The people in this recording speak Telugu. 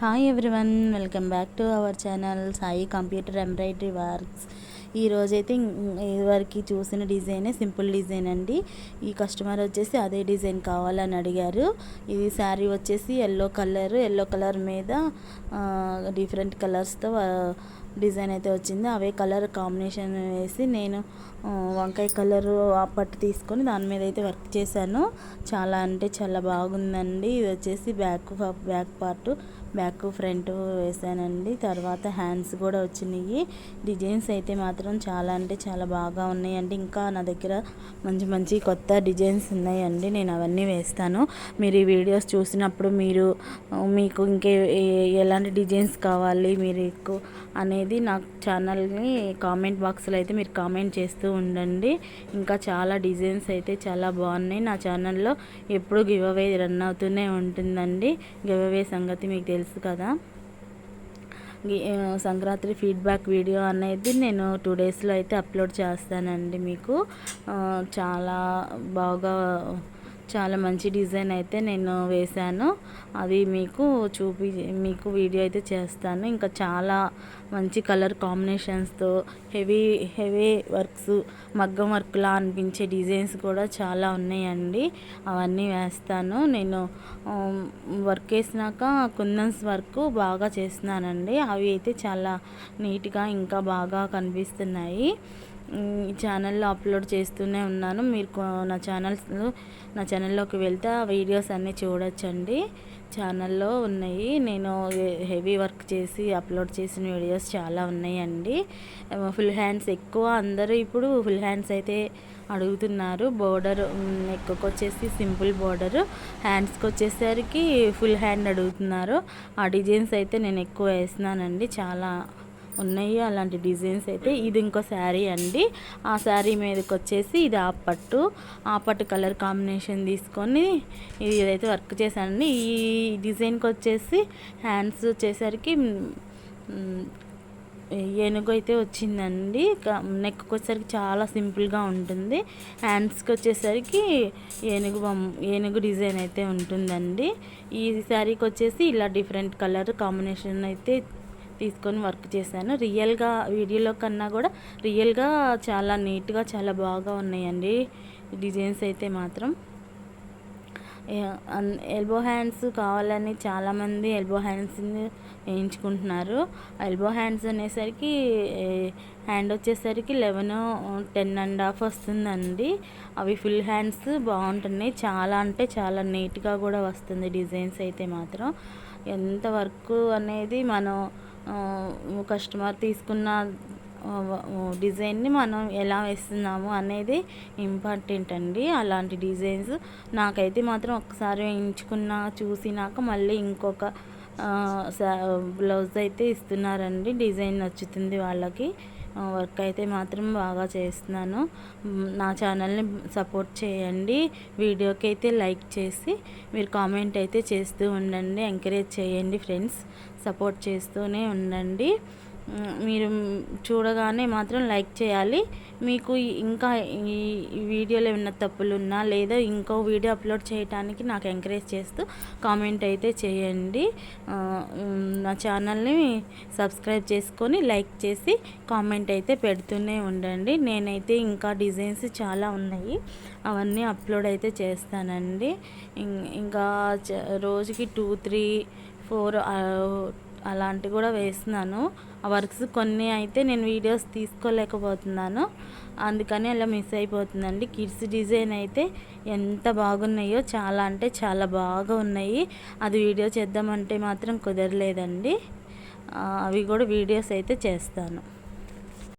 Hi everyone welcome back to our channel Sai computer embroidery works ఈ రోజైతే ఇదివరకు చూసిన డిజైనే సింపుల్ డిజైన్ అండి. ఈ కస్టమర్ వచ్చేసి అదే డిజైన్ కావాలని అడిగారు. ఇది శారీ వచ్చేసి ఎల్లో కలర్ ఎల్లో కలర్ మీద డిఫరెంట్ కలర్స్తో డిజైన్ అయితే వచ్చింది. అవే కలర్ కాంబినేషన్ వేసి నేను వంకాయ కలర్ ఆ పట్టు తీసుకొని దాని మీద అయితే వర్క్ చేశాను. చాలా అంటే చాలా బాగుందండి. ఇది వచ్చేసి back back part back front వేసానండి. తర్వాత హ్యాండ్స్ కూడా వచ్చినాయి. డిజైన్స్ అయితే మాత్రం చాలా అంటే చాలా బాగా ఉన్నాయండి. ఇంకా నా దగ్గర మంచి మంచి కొత్త డిజైన్స్ ఉన్నాయండి. నేను అవన్నీ వేస్తాను. మీరు ఈ వీడియోస్ చూసినప్పుడు మీరు మీకు ఇంకే ఎలాంటి డిజైన్స్ కావాలి మీరు ఎక్కువ అనేది నాకు ఛానల్ని కామెంట్ బాక్స్లో అయితే మీరు కామెంట్ చేస్తూ ఉండండి. ఇంకా చాలా డిజైన్స్ అయితే చాలా బాగున్నాయి. నా ఛానల్లో ఎప్పుడు గివ్ అవే రన్ అవుతూనే ఉంటుందండి. గివ్ అవే సంగతి మీకు తెలుసు కదా. సంక్రాంతి ఫీడ్బ్యాక్ వీడియో అనేది నేను టూ డేస్లో అయితే అప్లోడ్ చేస్తానండి మీకు. చాలా బాగా చాలా మంచి డిజైన్ అయితే నేను వేశాను. అది మీకు చూపి మీకు వీడియో అయితే చేస్తాను. ఇంకా చాలా మంచి కలర్ కాంబినేషన్స్తో హెవీ హెవీ వర్క్స్ మగ్గం వర్క్లా అనిపించే డిజైన్స్ కూడా చాలా ఉన్నాయండి. అవన్నీ వేస్తాను. నేను వర్క్ వేసినాక కుందన్స్ వర్క్ బాగా చేస్తున్నానండి. అవి అయితే చాలా నీట్గా ఇంకా బాగా కనిపిస్తున్నాయి. ఛానల్లో అప్లోడ్ చేస్తూనే ఉన్నాను. మీరు నా ఛానల్స్ నా ఛానల్లోకి వెళ్తే ఆ వీడియోస్ అన్నీ చూడొచ్చండి. ఛానల్లో ఉన్నాయి. నేను హెవీ వర్క్ చేసి అప్లోడ్ చేసిన వీడియోస్ చాలా ఉన్నాయండి. ఫుల్ హ్యాండ్స్ ఎక్కువ అందరూ ఇప్పుడు ఫుల్ హ్యాండ్స్ అయితే అడుగుతున్నారు. బోర్డర్ నెక్కి వచ్చేసి సింపుల్ బోర్డర్. హ్యాండ్స్కి వచ్చేసరికి ఫుల్ హ్యాండ్ అడుగుతున్నారు. ఆ డిజైన్స్ అయితే నేను ఎక్కువ వేస్తున్నానండి. చాలా ఉన్నాయి. అలాంటి డిజైన్స్ అయితే ఇది ఇంకో శారీ అండి. ఆ శారీ మీదకి వచ్చేసి ఇది ఆ పట్టు. ఆ పట్టు కలర్ కాంబినేషన్ తీసుకొని ఇది ఏదైతే వర్క్ చేశానండి ఈ డిజైన్కి వచ్చేసి హ్యాండ్స్ వచ్చేసరికి ఏనుగు అయితే వచ్చిందండి. నెక్కి వచ్చేసరికి చాలా సింపుల్గా ఉంటుంది. హ్యాండ్స్కి వచ్చేసరికి ఏనుగు ఏనుగు డిజైన్ అయితే ఉంటుందండి. ఈ శారీకి వచ్చేసి ఇలా డిఫరెంట్ కలర్ కాంబినేషన్ అయితే తీసుకొని వర్క్ చేశాను. రియల్గా వీడియోలో కన్నా కూడా రియల్గా చాలా నీట్గా చాలా బాగా ఉన్నాయండి డిజైన్స్ అయితే మాత్రం. ఎల్బో హ్యాండ్స్ కావాలని చాలామంది ఎల్బో హ్యాండ్స్ని వేయించుకుంటున్నారు. ఎల్బో హ్యాండ్స్ అనేసరికి హ్యాండ్ వచ్చేసరికి లెవెన్ టెన్ అండ్ హాఫ్ వస్తుందండి. అవి ఫుల్ హ్యాండ్స్ బాగుంటున్నాయి. చాలా అంటే చాలా నీట్గా కూడా వస్తుంది డిజైన్స్ అయితే మాత్రం. ఎంత వర్క్ అనేది మనం కస్టమర్ తీసుకున్న డిజైన్ని మనం ఎలా వేస్తున్నాము అనేది ఇంపార్టెంట్ అండి. అలాంటి డిజైన్స్ నాకైతే మాత్రం ఒకసారి వేయించుకున్న చూసినాక మళ్ళీ ఇంకొక బ్లౌజ్ అయితే ఇస్తున్నారండి. డిజైన్ నచ్చుతుంది వాళ్ళకి. వర్క్ అయితే మాత్రం బాగా చేస్తున్నాను. నా ఛానల్ని సపోర్ట్ చేయండి. వీడియోకి అయితే లైక్ చేసి మీరు కామెంట్ అయితే చేస్తూ ఉండండి. ఎంకరేజ్ చేయండి ఫ్రెండ్స్ సపోర్ట్ చేస్తూనే ఉండండి. మీరు చూడగానే మాత్రం లైక్ చేయాలి. మీకు ఇంకా ఈ వీడియోలో ఏమైనా తప్పులు ఉన్నా లేదా ఇంకో వీడియో అప్లోడ్ చేయడానికి నాకు ఎంకరేజ్ చేస్తూ కామెంట్ అయితే చేయండి. నా ఛానల్ని సబ్స్క్రైబ్ చేసుకొని లైక్ చేసి కామెంట్ అయితే పెడుతూనే ఉండండి. నేనైతే ఇంకా డిజైన్స్ చాలా ఉన్నాయి. అవన్నీ అప్లోడ్ అయితే చేస్తానండి. ఇంకా రోజుకి టూ త్రీ ఫోర్ అలాంటివి కూడా వేస్తున్నాను. ఆ వర్క్స్ కొన్ని అయితే నేను వీడియోస్ తీసుకోలేకపోతున్నాను. అందుకని అలా మిస్ అయిపోతుందండి. కిడ్స్ డిజైన్ అయితే ఎంత బాగున్నాయో చాలా అంటే చాలా బాగా ఉన్నాయి. అది వీడియో చేద్దామంటే మాత్రం కుదరలేదండి. అవి కూడా వీడియోస్ అయితే చేస్తాను.